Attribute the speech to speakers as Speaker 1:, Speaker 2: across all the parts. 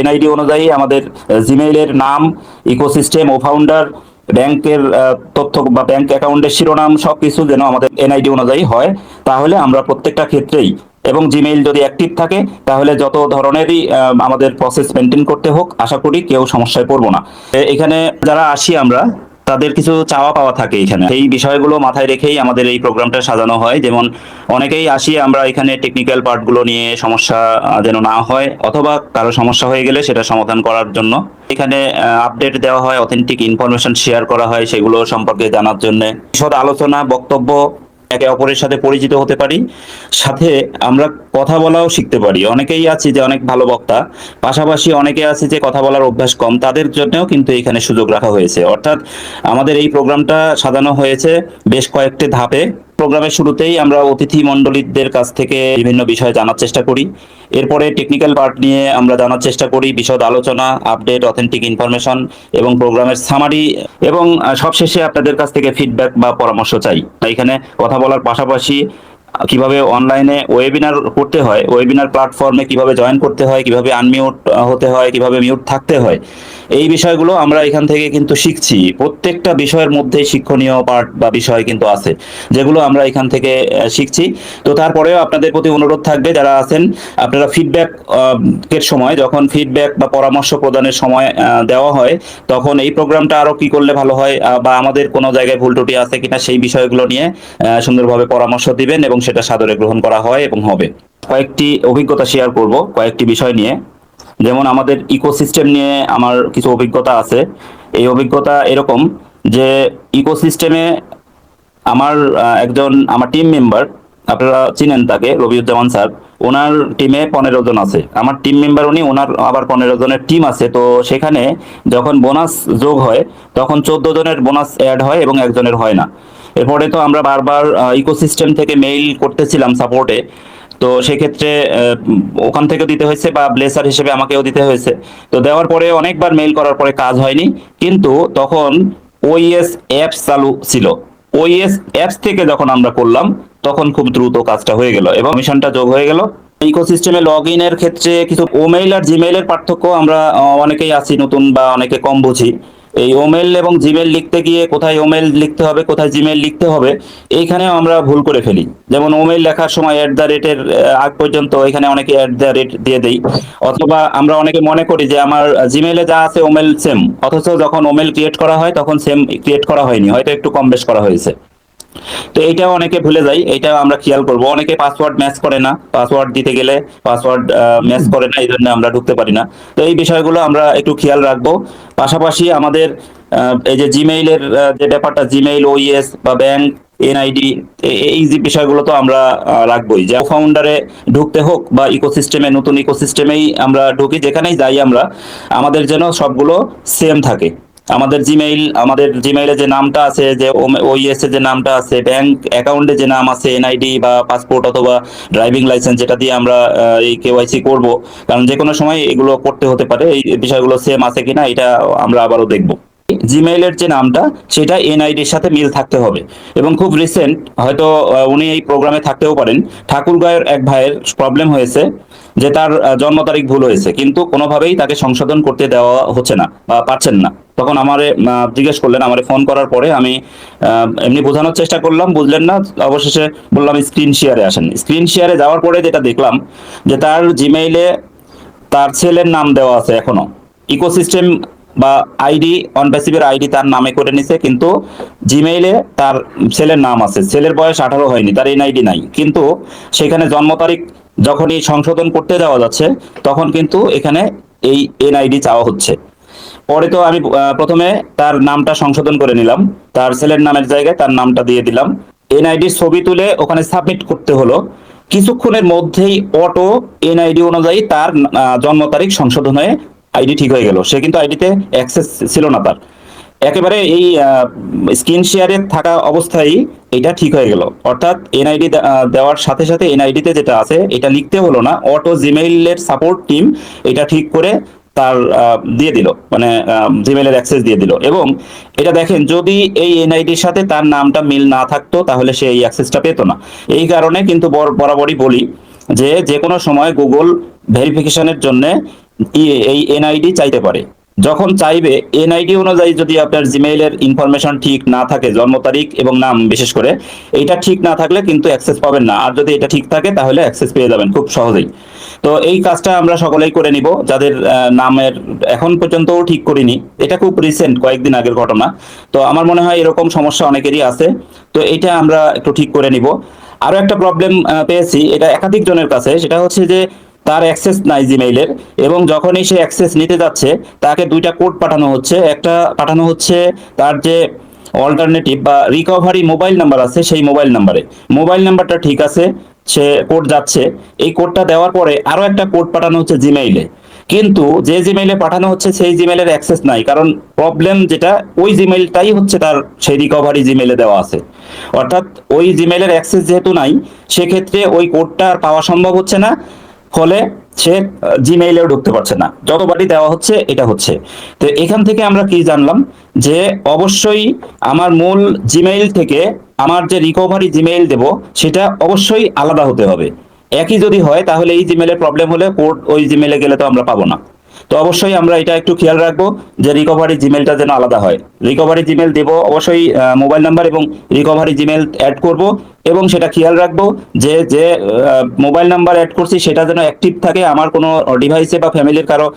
Speaker 1: NID অনুযায়ী আমাদের জিমেইলের নাম ইকোসিস্টেম ও ফাউন্ডার ব্যাংকের তথ্য বা ব্যাংক অ্যাকাউন্টের শিরোনাম সব কিছু যেন আমাদের এনআইডি অনুযায়ী হয়, তাহলে আমরা প্রত্যেকটা ক্ষেত্রেই, এবং জিমেইল যদি অ্যাক্টিভ থাকে, তাহলে যত ধরনেরই আমাদের প্রসেস মেনটেন করতে হোক, আশা করি কেউ সমস্যায় পড়ব না। এখানে যারা আসি আমরা তাদের কিছু চাওয়া পাওয়া থাকে এখানে। এই বিষয়গুলো মাথায় রেখেই আমাদের এই প্রোগ্রামটা সাজানো হয়। যেমন অনেকেই আসি, আমরা এখানে টেকনিক্যাল পার্টগুলো নিয়ে সমস্যা যেন না হয়, অথবা কারও সমস্যা হয়ে গেলে সেটা সমাধান করার জন্য। এখানে আপডেট দেওয়া হয় অথেন্টিক ইনফরমেশন শেয়ার করা হয়, সেগুলো সম্পর্কে জানার জন্য। বিশদ আলোচনা, বক্তব্য একে অপরের সাথে পরিচিত হতে পারি, সাথে আমরা কথা বলাও শিখতে পারি। অনেকেই আছে যে অনেক ভালো বক্তা, পাশাপাশি অনেকে আছে যে কথা বলার অভ্যাস কম, তাদের জন্যও কিন্তু এখানে সুযোগ রাখা হয়েছে। অর্থাৎ আমাদের এই প্রোগ্রামটা সাজানো হয়েছে বেশ কয়েকটি ধাপে। প্রোগ্রামের শুরুতেই আমরা অতিথি মণ্ডলীদের কাছ থেকে বিভিন্ন বিষয় জানার চেষ্টা করি। এরপরে টেকনিক্যাল পার্ট নিয়ে আমরা জানার চেষ্টা করি, বিশদ আলোচনা আপডেট অথেন্টিক ইনফরমেশন এবং প্রোগ্রামের সামারি এবং সবশেষে আপনাদের কাছ থেকে ফিডব্যাক বা পরামর্শ চাই। এখানে কথা বলার পাশাপাশি কীভাবে অনলাইনে ওয়েবিনার করতে হয় ওয়েবিনার প্ল্যাটফর্মে কীভাবে জয়েন করতে হয়, কীভাবে আনমিউট হতে হয়, কীভাবে মিউট থাকতে হয় এই বিষয়গুলো আমরা এখান থেকে কিন্তু শিখছি। প্রত্যেকটা বিষয়ের মধ্যে শিক্ষণীয় পার্ট বা বিষয় কিন্তু আছে, যেগুলো আমরা এখান থেকে শিখছি। তো তারপরেও আপনাদের প্রতি অনুরোধ থাকবে, যারা আছেন, আপনারা ফিডব্যাক এর সময়, যখন ফিডব্যাক বা পরামর্শ প্রদানের সময় দেওয়া হয়, তখন এই প্রোগ্রামটা আরও কি করলে ভালো হয় বা আমাদের কোনো জায়গায় ভুল ত্রুটি আছে কিনা, সেই বিষয়গুলো নিয়ে সুন্দরভাবে পরামর্শ দিবেন এবং সেটা সাদরে গ্রহণ করা হয় এবং হবে। কয়েকটি অভিজ্ঞতা শেয়ার করব, কয়েকটি বিষয় নিয়ে। যেমন আমাদের ইকোসিস্টেম নিয়ে আমার কিছু অভিজ্ঞতা আছে। এই অভিজ্ঞতা এরকম যে ইকোসিস্টেমে আমার একজন, আমার টিম মেম্বার আপনারা চিনেন তাকে, রবিউজ্জামান স্যার। ওনার টিমে পনেরো জন আছে। আমার টিম মেম্বার উনি, ওনার আবার পনেরো জনের টিম আছে। তো সেখানে যখন বোনাস যোগ হয়, তখন চোদ্দ জনের বোনাস অ্যাড হয় এবং একজনের হয় না। এরপরে তো আমরা বারবার ইকোসিস্টেম থেকে মেইল করতেছিলাম সাপোর্টে তো সেক্ষেত্রে ওখান থেকে দিতে হয়েছে বা ব্লেসার হিসেবে আমাকেও দিতে হয়েছে। তো দেওয়ার পরে অনেকবার মেইল করার পরে কাজ হয়নি। কিন্তু তখন ওইএস অ্যাপস চালু ছিল। ওইএস অ্যাপস থেকে যখন আমরা করলাম, তখন খুব দ্রুত কাজটা হয়ে গেল এবং মিশনটা যোগ হয়ে গেল। ইকোসিস্টেমে লগ ইনের ক্ষেত্রে কিছু ওমেইল আর জিমেইলের পার্থক্য আমরা অনেকেই আছি নতুন বা অনেকে কম বুঝি। এই ওমেল এবং জিমেল লিখতে গিয়ে কোথায় ওমেল লিখতে হবে, কোথায় জিমেল লিখতে হবে, এইখানেও আমরা ভুল করে ফেলি। যেমন ওমেল লেখার সময় অ্যাট দ্য রেটের আগ পর্যন্ত এখানে অনেকে অ্যাট দ্য রেট দিয়ে দেই। অথবা আমরা অনেকে মনে করি যে আমার জিমেলে যা আছে ওমেল সেম অথচ যখন ওমেল ক্রিয়েট করা হয়, তখন সেম ক্রিয়েট করা হয়নি, হয়তো একটু কম বেশ করা হয়েছে। তো এইটাও অনেকে ভুলে যায় এটাও আমরা খেয়াল করব। অনেকে পাসওয়ার্ড ম্যাচ করে না পাসওয়ার্ড দিতে গেলে পাসওয়ার্ড ম্যাচ করে না এই জন্য আমরা ঢুকতে পারি না। তো এই বিষয়গুলো আমরা একটু খেয়াল রাখব। পাশাপাশি আমাদের এই যে জিমেইলের যে ব্যাপারটা জিমেইল ওইএস বা ব্যাংক এনআইডি এই যে বিষয়গুলো তো আমরা রাখবোই। যে ফাউন্ডারে ঢুকতে হোক বা ইকোসিস্টেমে নতুন ইকোসিস্টেমেই আমরা ঢুকি, যেখানেই যাই আমরা, আমাদের যেন সবগুলো সেম থাকে। আমাদের জিমেইল আমাদের জিমেইলে যে নামটা আছে, যে ওইএস এর যে নামটা আছে ব্যাংক অ্যাকাউন্টে যে নাম আছে এনআইডি বা পাসপোর্ট অথবা ড্রাইভিং লাইসেন্স যেটা দিয়ে আমরা এই কেওয়াইসি করব। কারণ যে কোনো সময় এগুলো করতে হতে পারে, এই বিষয়গুলো সেম আছে কিনা এটা আমরা আবারও দেখব। জিমেইলের যে নামটা, সেটা এনআইডির সাথে মিল থাকতে হবে। এবং খুব রিসেন্ট হয়তো উনি এই প্রোগ্রামে থাকতেও পারেন। ঠাকুরগাঁয়ের এক ভাইয়ের প্রবলেম হয়েছে। যে তার জন্ম তারিখ ভুল হয়েছে, কিন্তু কোনোভাবেই তাকে সংশোধন করতে দেওয়া হচ্ছে না বা পারছেন না। তখন আমারে জিজ্ঞেস করলেন, আমারে ফোন করার পরে আমি এমনি বোঝানোর চেষ্টা করলাম, বুঝলেন না, অবশেষে বললাম, স্ক্রিন শেয়ারে আসেন। স্ক্রিন শেয়ারে যাওয়ার পরে যেটা দেখলাম, যে তার জিমেইলে তার ছেলের নাম দেওয়া আছে এখনও। ইকোসিস্টেম বা আইডি অন আইডি তার নামে করে নিছে, কিন্তু জিমেইলে তার ছেলের নাম আছে। ছেলের বয়স আঠারো হয়নি, তার এনআইডি নাই। কিন্তু সেখানে জন্ম তারিখ যখনই সংশোধন করতে যাওয়া যাচ্ছে, তখন কিন্তু এখানে এই এনআইডি চাওয়া হচ্ছে। পরে তো আমি প্রথমে তার নামটা সংশোধন করে নিলাম। তার ছেলের নামের জায়গায় তার নামটা দিয়ে দিলাম। এনআইডির ছবি তুলে ওখানে সাবমিট করতে হলো। কিছুক্ষণের মধ্যেই অটো এনআইডি অনুযায়ী তার জন্ম তারিখ সংশোধন হয়ে আইডি ঠিক হয়ে গেল। সে কিন্তু আইডিতে অ্যাক্সেস ছিল না তার। একেবারে এই স্ক্রিন শেয়ারে থাকা অবস্থায় এটা ঠিক হয়ে গেল। অর্থাৎ এনআইডি দেওয়ার সাথে সাথে এনআইডিতে যেটা আছে, এটা লিখতে হলো না, অটো জিমেইলের সাপোর্ট টিম এটা ঠিক করে তার দিয়ে দিল মানে জিমেইলের অ্যাক্সেস দিয়ে দিল। এবং এটা দেখেন, যদি এই এনআইডির সাথে তার নামটা মিল না থাকতো, তাহলে সে এই অ্যাক্সেসটা পেতো না। এই কারণে কিন্তু বর- বরাবরই বলি যে যে কোনো সময় গুগল ভেরিফিকেশনের জন্য এই এনআইডি চাইতে পারে। যখন চাইবে এনআইডি অনুযায়ী যদি আপনার জিমেইলের ইনফরমেশন ঠিক না থাকে, জন্ম তারিখ এবং নাম বিশেষ করে এটা ঠিক না থাকলে কিন্তু অ্যাক্সেস পাবেন না। আর যদি এটা ঠিক থাকে, তাহলে অ্যাক্সেস পেয়ে যাবেন খুব সহজেই। তো এই কাজটা আমরা সকলেই করে নিব। যাদের নামের এখন পর্যন্তও ঠিক করিনি, এটা খুব রিসেন্ট কয়েকদিন আগের ঘটনা। তো আমার মনে হয় এরকম সমস্যা অনেকেরই আছে। তো এটা আমরা একটু ঠিক করে নিব। আরও একটা প্রবলেম পেয়েছি, এটা একাধিক জনের কাছে। সেটা হচ্ছে যে তার অ্যাক্সেস নাই জিমেইলের এবং যখনই সে অ্যাক্সেস নিতে যাচ্ছে, তাকে দুইটা কোড পাঠানো হচ্ছে। একটা পাঠানো হচ্ছে তার যে অল্টারনেটিভ বা রিকভারি মোবাইল নাম্বার আছে, সেই মোবাইল নাম্বারে মোবাইল নাম্বারটা ঠিক আছে, সে কোড যাচ্ছে। এই কোডটা দেওয়ার পরে আরও একটা কোড পাঠানো হচ্ছে জিমেইলে কিন্তু যে জিমেইলে পাঠানো হচ্ছে, সেই জিমেইলের অ্যাক্সেস নাই। কারণ প্রবলেম যেটা, ওই জিমেইলটাই হচ্ছে তার সেই রিকভারি জিমেইলে দেওয়া আছে। অর্থাৎ ওই জিমেইলের অ্যাক্সেস যেহেতু নাই, সেক্ষেত্রে ওই কোডটা আর পাওয়া সম্ভব হচ্ছে না। ফলে সে জিমেইলেও ঢুকতে পারছে না। যতবারই দেওয়া হচ্ছে, এটা হচ্ছে। তো এখান থেকে আমরা কি জানলাম? যে অবশ্যই আমার মূল জিমেইল থেকে আমার যে রিকভারি জিমেইল দেব, সেটা অবশ্যই আলাদা হতে হবে। একই যদি হয়, তাহলে এই জিমেইলের প্রবলেম হলে কোড ওই জিমেইলে গেলে তো আমরা পাবো না। তো অবশ্যই আমরা এটা একটু খেয়াল রাখব যে রিকভারি জিমেলটা যেন আলাদা হয়। রিকভারি জিমেল দেব, অবশ্যই মোবাইল নাম্বার এবং রিকভারি জিমেল অ্যাড করব। এবং সেটা খেয়াল রাখব যে যে মোবাইল নাম্বার অ্যাড করছি, সেটা যেন অ্যাক্টিভ থাকে, আমার কোনো ডিভাইসে বা ফ্যামিলির কারও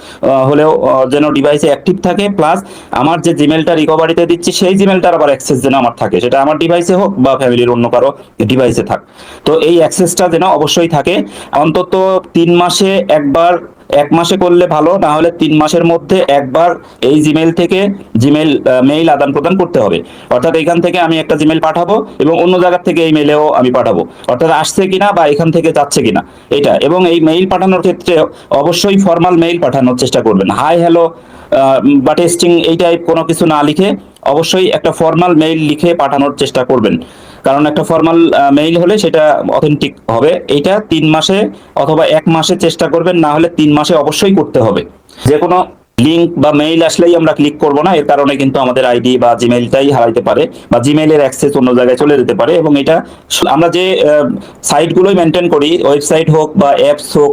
Speaker 1: হলেও যেন ডিভাইসে অ্যাক্টিভ থাকে প্লাস আমার যে জিমেলটা রিকভারিতে দিচ্ছি, সেই জিমেলটার আবার অ্যাক্সেস যেন আমার থাকে, সেটা আমার ডিভাইসে হোক বা ফ্যামিলির অন্য কারও ডিভাইসে থাক। তো এই অ্যাক্সেসটা যেন অবশ্যই থাকে, অন্তত তিন মাসে একবার, এক মাসে করলে ভালো, না হলে তিন মাসের মধ্যে একবার এই জিমেল থেকে জিমেল মেইল আদান প্রদান করতে হবে। অর্থাৎ এখান থেকে আমি একটা জিমেল পাঠাবো এবং অন্য জায়গা থেকে এই মেইলেও আমি পাঠাবো। অর্থাৎ আসছে কিনা বা এখান থেকে যাচ্ছে কিনা, এটা। এবং এই মেইল পাঠানোর ক্ষেত্রে অবশ্যই ফর্মাল মেইল পাঠানোর চেষ্টা করবেন। হাই হ্যালো বা টেস্টিং এই টাইপ কোনো কিছু না লিখে অবশ্যই একটা ফর্মাল মেইল লিখে পাঠানোর চেষ্টা করবেন। কারণ একটা ফর্মাল মেইল হলে সেটা অথেন্টিক হবে। এইটা তিন মাসে অথবা এক মাসে চেষ্টা করবেন, না হলে তিন মাসে অবশ্যই করতে হবে। যে কোনো লিংক বা মেইল আসলেই আমরা ক্লিক করব না, এর কারণে কিন্তু আমাদের আইডি বা জিমেইলটাই হারাইতে পারে বা জিমেইলের অ্যাক্সেস অন্য জায়গায় চলে যেতে পারে এবং এটা আমরা যে সাইটগুলোই মেনটেন করি ওয়েবসাইট হোক বা অ্যাপস হোক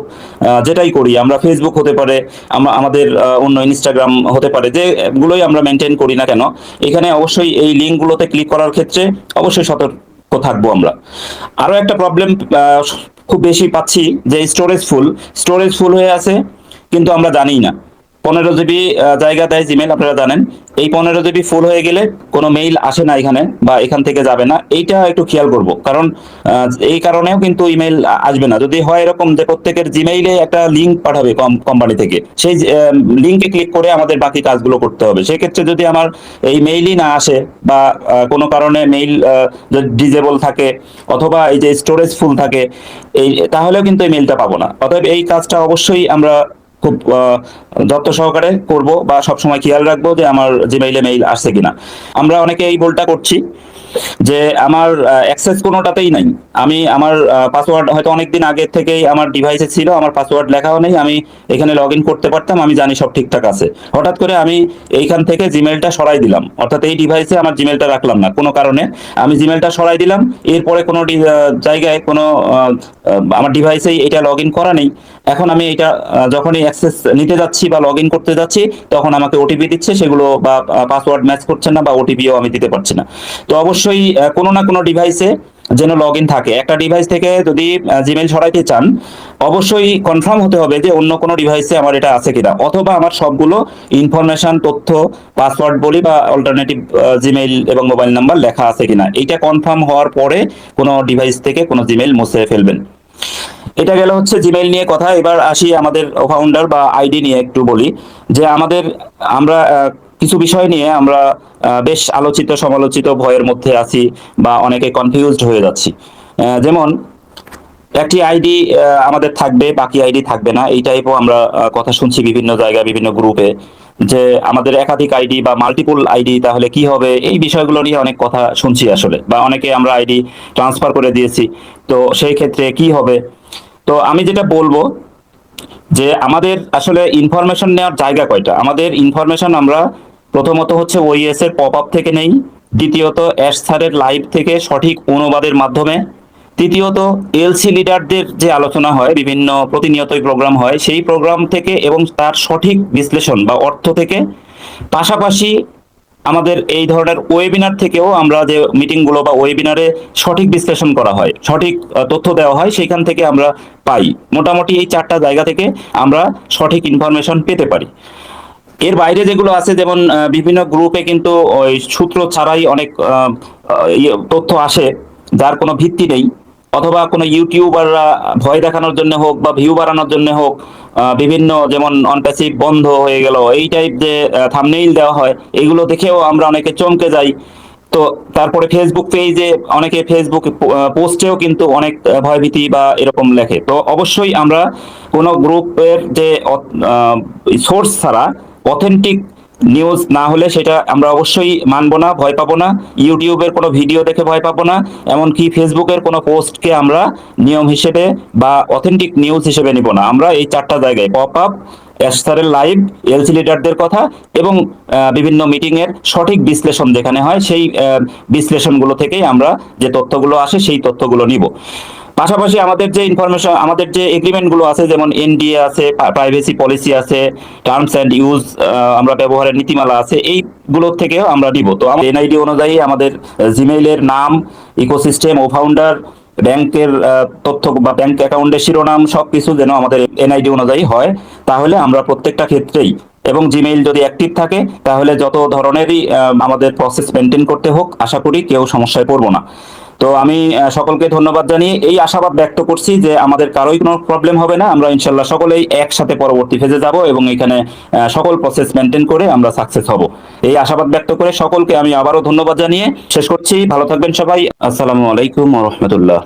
Speaker 1: যেটাই করি, আমরা ফেসবুক হতে পারে আমাদের অন্য ইনস্টাগ্রাম হতে পারে, যেগুলোই আমরা মেনটেন করি না কেন, এখানে অবশ্যই এই লিঙ্কগুলোতে ক্লিক করার ক্ষেত্রে অবশ্যই সতর্ক থাকব আমরা। আরও একটা প্রবলেম খুব বেশি পাচ্ছি, যে স্টোরেজ ফুল স্টোরেজ ফুল হয়ে আছে, কিন্তু আমরা জানিই না। পনেরো জিবি জায়গা দেয় জিমেল আপনারা জানেন। এই পনেরো জিবি ফুল হয়ে গেলে কোনো মেইল আসে না এখানে বা এখান থেকে যাবে না। এইটা একটু খেয়াল করব। কারণ এই কারণেও কিন্তু ইমেল আসবে না। যদি হয় এরকম যে প্রত্যেকের জিমেইলে একটা লিংক পাঠাবে কোম্পানি থেকে। সেই লিংকে ক্লিক করে আমাদের বাকি কাজগুলো করতে হবে। সেক্ষেত্রে যদি আমার এই মেইলই না আসে বা কোনো কারণে মেইল ডিজেবল থাকে অথবা এই যে স্টোরেজ ফুল থাকে, এই, তাহলেও কিন্তু এই মেইলটা পাবো না। অতএব এই কাজটা অবশ্যই আমরা খুব যত্ন সহকারে করব বা সবসময় খেয়াল রাখব যে আমার জিমেইলে মেইল আসছে কিনা। আমরা অনেকে এই ভুলটা করছি। যে আমার অ্যাক্সেস কোনোটাতেই নাই। আমি আমার পাসওয়ার্ড হয়তো অনেকদিন আগে থেকেই আমার ডিভাইসে ছিল, আমার পাসওয়ার্ড লেখাও নেই, আমি এখানে লগ করতে পারতাম, আমি জানি সব ঠিকঠাক আছে। হঠাৎ করে আমি এইখান থেকে জিমেলটা সরাই দিলাম। অর্থাৎ এই ডিভাইসে আমার জিমেলটা রাখলাম না, কোনো কারণে। আমি জিমেলটা সরাই দিলাম, এরপরে কোনো জায়গায় কোনো আমার ডিভাইসেই এটা লগ করা নেই। এখন আমি এটা যখনই অ্যাক্সেস নিতে যাচ্ছি বা লগ করতে যাচ্ছি, তখন আমাকে ওটিপি দিচ্ছে, সেগুলো বা পাসওয়ার্ড ম্যাচ করছে না বা ওটিপিও আমি দিতে পারছি না। তো অবশ্যই আহ, কোনো না কোনো ডিভাইসে যেন লগ ইন থাকে। একটা ডিভাইস থেকে যদি জিমেল সরাইতে চান অবশ্যই কনফার্ম হতে হবে যে অন্য কোনো ডিভাইসে আমার এটা আছে কিনা। অথবা আমার সবগুলো ইনফরমেশন তথ্য পাসওয়ার্ড বলি বা অল্টারনেটিভ জিমেইল এবং মোবাইল নাম্বার লেখা আছে কিনা। এইটা কনফার্ম হওয়ার পরে কোনো ডিভাইস থেকে কোনো জিমেইল মুছে ফেলবেন। এটা গেল হচ্ছে জিমেইল নিয়ে কথা। এবার আসি আমাদের ফাউন্ডার বা আইডি নিয়ে একটু বলি। যে আমাদের আমরা কিছু বিষয় নিয়ে আমরা বেশ আলোচিত, সমালোচিত ভয়ের মধ্যে আছি বা অনেকে কনফিউজড হয়ে যাচ্ছি। যেমন, একটি আইডি আমাদের থাকবে, বাকি আইডি থাকবে না। এই টাইপও আমরা কথা শুনছি বিভিন্ন জায়গায়, বিভিন্ন গ্রুপে যে আমাদের একাধিক আইডি বা মাল্টিপল আইডি তাহলে কি হবে? এই বিষয়গুলো নিয়ে অনেক কথা শুনছি আসলে বা অনেকে আমরা আইডি ট্রান্সফার করে দিয়েছি। তো সেই ক্ষেত্রে কি হবে? তো আমি যেটা বলব যে আমাদের আসলে ইনফরমেশন নেওয়ার জায়গা কয়টা? আমাদের ইনফরমেশন আমরা প্রথমত হচ্ছে ওইএস এর পপ আপ থেকে নেই, দ্বিতীয়ত অ্যাশ স্যারের লাইভ থেকে সঠিক অনুবাদের মাধ্যমে, তৃতীয়ত এলসি লিডারদের যে আলোচনা হয়, বিভিন্ন প্রতিনিয়তই প্রোগ্রাম হয়, সেই প্রোগ্রাম থেকে এবং তার সঠিক বিশ্লেষণ বা অর্থ থেকে। পাশাপাশি আমাদের এই ধরনের ওয়েবিনার থেকেও আমরা যে মিটিংগুলো বা ওয়েবিনারে সঠিক বিশ্লেষণ করা হয়, সঠিক তথ্য দেওয়া হয়, সেইখান থেকে আমরা পাই। মোটামুটি এই চারটা জায়গা থেকে আমরা সঠিক ইনফরমেশন পেতে পারি। এর বাইরে যেগুলো আছে যেমন বিভিন্ন গ্রুপে কিন্তু ওই সূত্র ছাড়াই অনেক ইয়ে, তথ্য আসে যার কোনো ভিত্তি নেই। অথবা কোনো ইউটিউবাররা ভয় দেখানোর জন্য হোক বা ভিউ বাড়ানোর জন্য হোক বিভিন্ন যেমন অনপ্যাসিভ বন্ধ হয়ে গেল এই টাইপ যে থামনেইল দেওয়া হয় এগুলো দেখেও আমরা অনেকে চমকে যাই। তো তারপরে ফেসবুক পেজে অনেকে ফেসবুক পোস্টেও কিন্তু অনেক ভয়ভীতি বা এরকম লেখে। তো অবশ্যই আমরা কোনো গ্রুপের যে সোর্স ছাড়া অথেন্টিক নিউজ না হলে সেটা আমরা অবশ্যই মানব না, ভয় পাবো না। ইউটিউবের কোনো ভিডিও দেখে ভয় পাবো না, এমনকি ফেসবুকের কোনো পোস্টকে আমরা নিয়ম হিসেবে বা অথেন্টিক নিউজ হিসেবে নিব না। আমরা এই চারটা জায়গায় পপ আপ এস্টারের লাইভ এলসি লিডারদের কথা এবং বিভিন্ন মিটিংয়ের সঠিক বিশ্লেষণ যেখানে হয়, সেই বিশ্লেষণগুলো থেকেই আমরা যে তথ্যগুলো আসে, সেই তথ্যগুলো নিব। পাশাপাশি আমাদের যে ইনফরমেশন আমাদের যে এগ্রিমেন্টগুলো আছে, যেমন এনডিএ আছে প্রাইভেসি পলিসি আছে টার্মস অ্যান্ড ইউজ আমরা ব্যবহারের নীতিমালা আছে, এইগুলো থেকেও আমরা নিব তো এনআইডি অনুযায়ী আমাদের জিমেইলের নাম ইকোসিস্টেম ও ফাউন্ডার ব্যাংকের তথ্য বা ব্যাংক অ্যাকাউন্টের শিরোনাম সব কিছু যেন আমাদের এনআইডি অনুযায়ী হয়, তাহলে আমরা প্রত্যেকটা ক্ষেত্রেই, এবং জিমেইল যদি অ্যাক্টিভ থাকে, তাহলে যত ধরনেরই আমাদের প্রসেস মেনটেন করতে হোক, আশা করি কেউ সমস্যায় পড়ব না। তো আমি সকলকে ধন্যবাদ জানিয়ে এই আশাবাদ ব্যক্ত করছি যে আমাদের কারোই কোনো প্রবলেম হবে না। আমরা ইনশাল্লাহ সকলেই একসাথে পরবর্তী ফেজে যাব এবং এখানে সকল প্রসেস মেনটেন করে আমরা সাকসেস হব। এই আশাবাদ ব্যক্ত করে সকলকে আমি আবারও ধন্যবাদ জানিয়ে শেষ করছি। ভালো থাকবেন সবাই। আসসালামু আলাইকুম রহমতুল্লাহ।